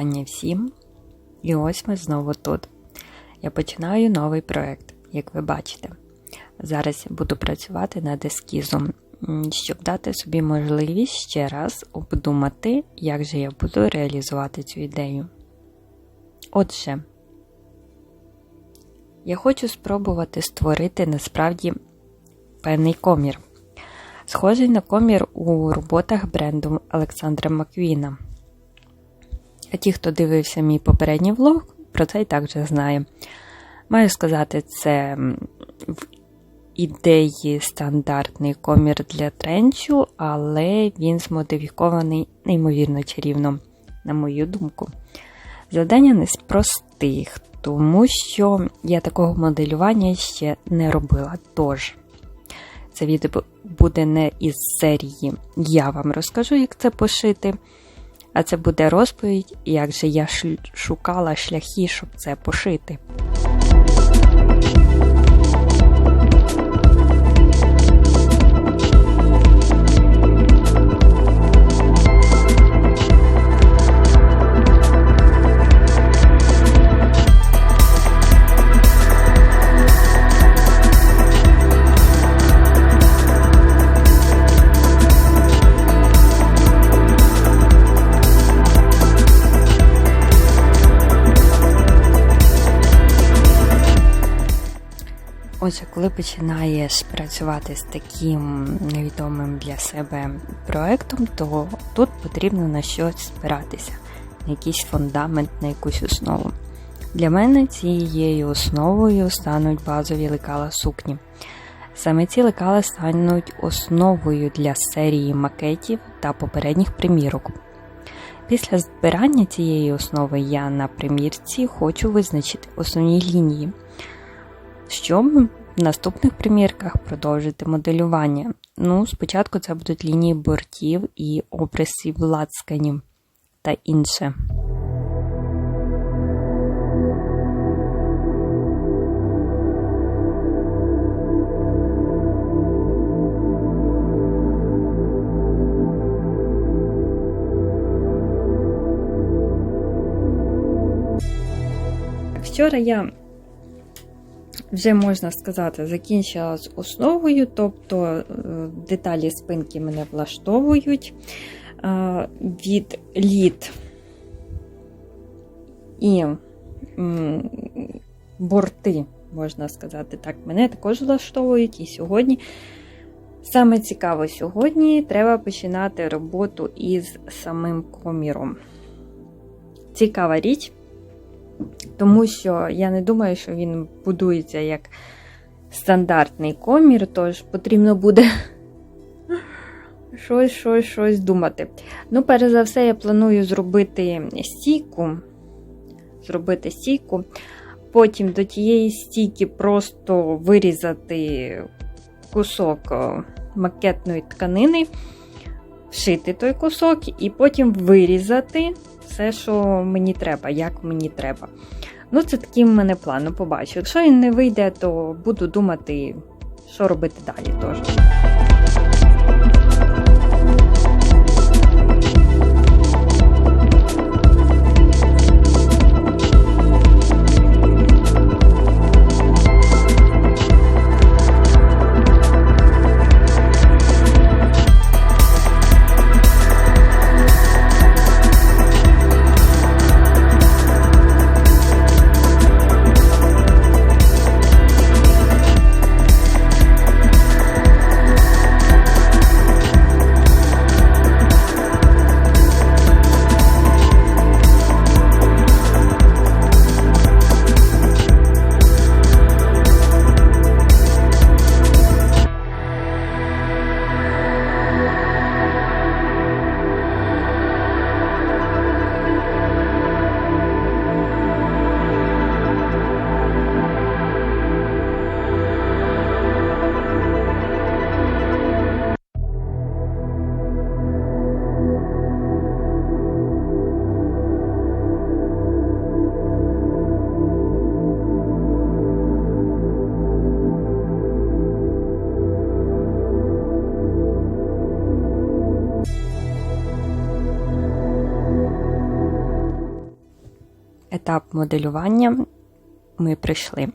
Вітання всім. І ось ми знову тут. Я починаю новий проект, як ви бачите. Зараз буду працювати над ескізом, щоб дати собі можливість ще раз обдумати, як же я буду реалізувати цю ідею. Отже, я хочу спробувати створити насправді певний комір, схожий на комір у роботах бренду Олександра Маквіна. А ті, хто дивився мій попередній влог, про це і так вже знає. Маю сказати, це в ідеї стандартний комір для тренчу, але він змодифікований неймовірно чарівно, на мою думку. Завдання не з простих, тому що я такого моделювання ще не робила. Тож, це відео буде не із серії Я вам розкажу, як це пошити. А це буде розповідь, як же я шукала шляхи, щоб це пошити. Отже, коли починаєш працювати з таким невідомим для себе проектом, то тут потрібно на щось спиратися, на якийсь фундамент, на якусь основу. Для мене цією основою стануть базові лекала сукні. Саме ці лекала стануть основою для серії макетів та попередніх примірок. Після збирання цієї основи я на примірці хочу визначити основні лінії щоб наступних примірках продовжити моделювання. Ну, спочатку це будуть лінії бортів і обрисів лацканів та інше. Вчора я вже можна сказати, закінчила з основою, тобто е, деталі спинки мене влаштовують е, від літ і борти, можна сказати так, мене також влаштовують і сьогодні. Саме цікаво, сьогодні треба починати роботу із самим коміром. Цікава річ. Тому що я не думаю, що він будується як стандартний комір, тож потрібно буде щось щось, щось думати. Ну, перш за все, я планую зробити стійку. Зробити стійку. Потім до тієї стійки просто вирізати кусок макетної тканини, вшити той кусок, і потім вирізати все, що мені треба, як мені треба. Ну, це такий в мене план, ну, побачу. Якщо він не вийде, то буду думати, що робити далі теж. Етап моделювання ми прийшли.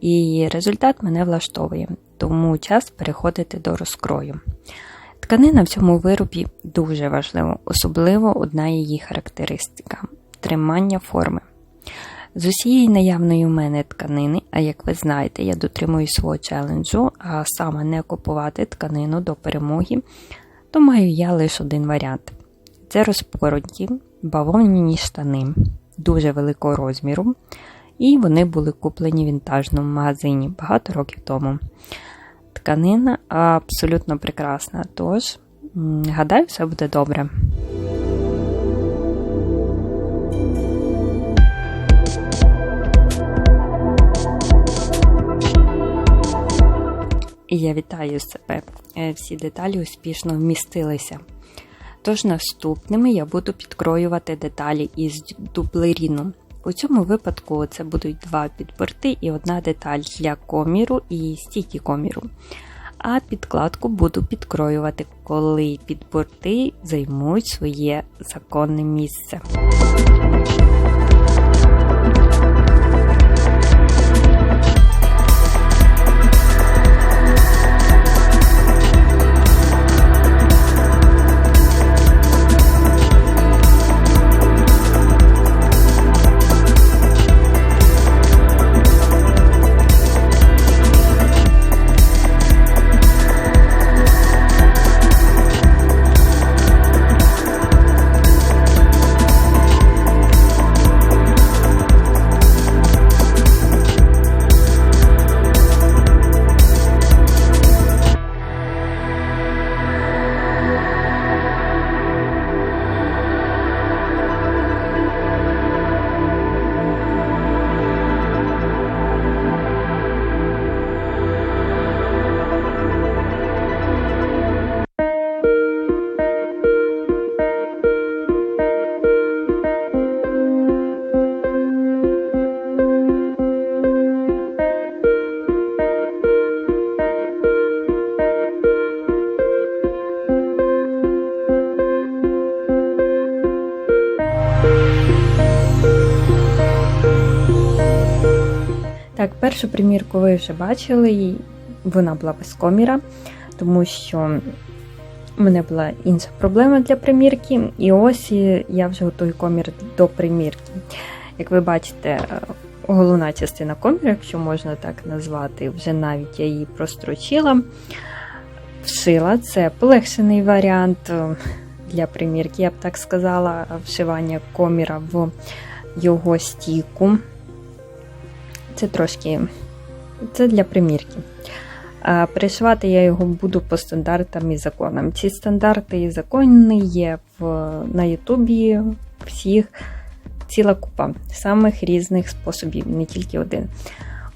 І результат мене влаштовує, тому час переходити до розкрою. Тканина в цьому виробі дуже важлива, особливо одна її характеристика тримання форми. З усієї наявної у мене тканини, а як ви знаєте, я дотримую свого челенджу, а саме не купувати тканину до перемоги, то маю я лише один варіант: це розпороті бавовняні штани дуже великого розміру, і вони були куплені в вінтажному магазині багато років тому. Тканина абсолютно прекрасна, тож, гадаю, все буде добре. І я вітаю себе. Е, Всі деталі успішно вмістилися. Тож наступними я буду підкроювати деталі із дублеріну. У цьому випадку це будуть два підборти і одна деталь для коміру і стійки коміру. А підкладку буду підкроювати, коли підборти займуть своє законне місце. Першу примірку ви вже бачили, вона була без коміра, тому що в мене була інша проблема для примірки, і ось я вже готую комір до примірки. Як ви бачите, е, головна частина коміра, якщо можна так назвати, вже навіть я її прострочила, вшила. Це полегшений варіант е, для примірки, я б так сказала, вшивання коміра в його стійку. Це трошки це для примірки. А Пришивати я його буду по стандартам і законам. Ці стандарти і закони є в, на Ютубі всіх ціла купа самих різних способів, не тільки один.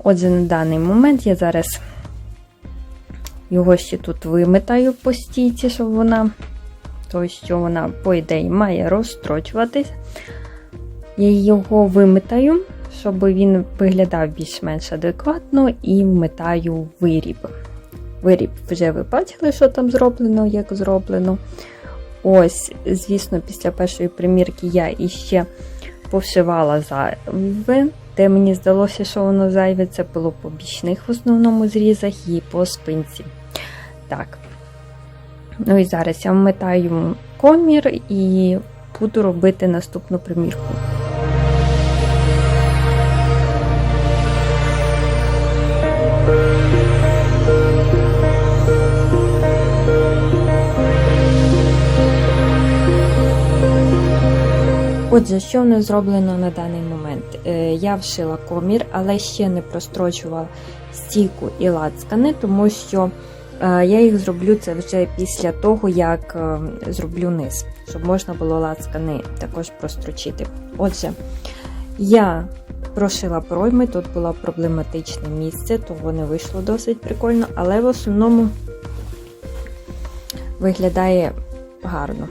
Отже, на даний момент я зараз його ще тут виметаю по стійці, щоб вона, то що вона, по ідеї, має розстрочуватись. Я його виметаю щоб він виглядав більш-менш адекватно і вмитаю виріб. Виріб вже ви бачили, що там зроблено, як зроблено. Ось, звісно, після першої примірки я іще повшивала зайве, де мені здалося, що воно зайве, це було по бічних в основному зрізах і по спинці. Так. Ну і зараз я вмитаю комір і буду робити наступну примірку. Отже, що в нас зроблено на даний момент? Е, я вшила комір, але ще не прострочувала стійку і лацкани, тому що е, я їх зроблю це вже після того, як е, зроблю низ, щоб можна було лацкани також прострочити. Отже, я прошила пройми, тут було проблематичне місце, того не вийшло досить прикольно, але в основному виглядає гарно.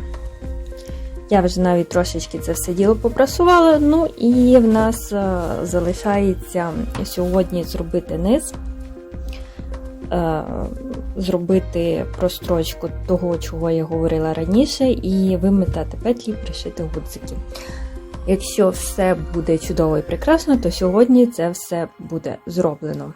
Я вже навіть трошечки це все діло попрасувала. Ну і в нас е, залишається сьогодні зробити низ, е, зробити прострочку того, чого я говорила раніше, і виметати петлі, пришити гудзики. Якщо все буде чудово і прекрасно, то сьогодні це все буде зроблено.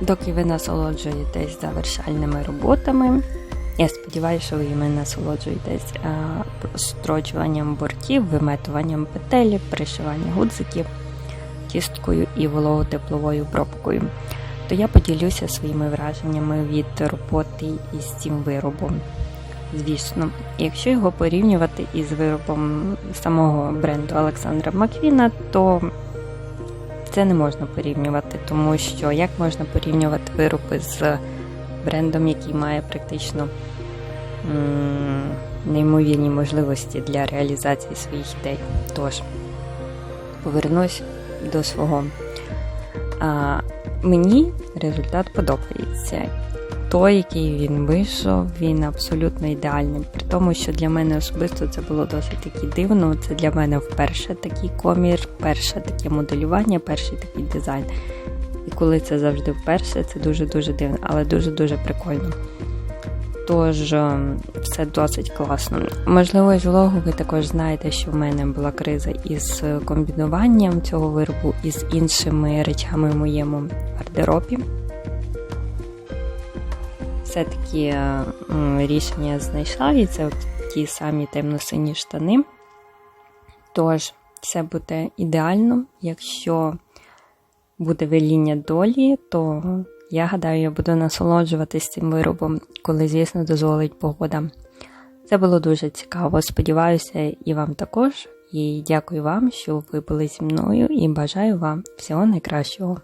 Доки ви насолоджуєтесь завершальними роботами, я сподіваюся, що ви іми насолоджуєтесь е, строчуванням бортів, виметуванням петелів, пришиванням гудзиків, чисткою і вологотепловою пробкою. То я поділюся своїми враженнями від роботи із цим виробом. Звісно, якщо його порівнювати із виробом самого бренду Олександра Маквіна, то це не можна порівнювати, тому що як можна порівнювати вироби з брендом, який має практично неймовірні можливості для реалізації своїх ідей. Тож, повернусь до свого. А, Мені результат подобається. Той, який він вийшов, він абсолютно ідеальний. При тому, що для мене особисто це було досить таки дивно. Це для мене вперше такий комір, перше таке моделювання, перший такий дизайн. І коли це завжди вперше, це дуже-дуже дивно, але дуже-дуже прикольно. Тож, все досить класно. Можливо, з влогу ви також знаєте, що в мене була криза із комбінуванням цього виробу із іншими речами в моєму гардеробі все-таки рішення знайшла, і це от ті самі темно-сині штани. Тож, все буде ідеально. Якщо буде веління долі, то я гадаю, я буду насолоджуватись цим виробом, коли, звісно, дозволить погода. Це було дуже цікаво. Сподіваюся, і вам також. І дякую вам, що ви були зі мною, і бажаю вам всього найкращого.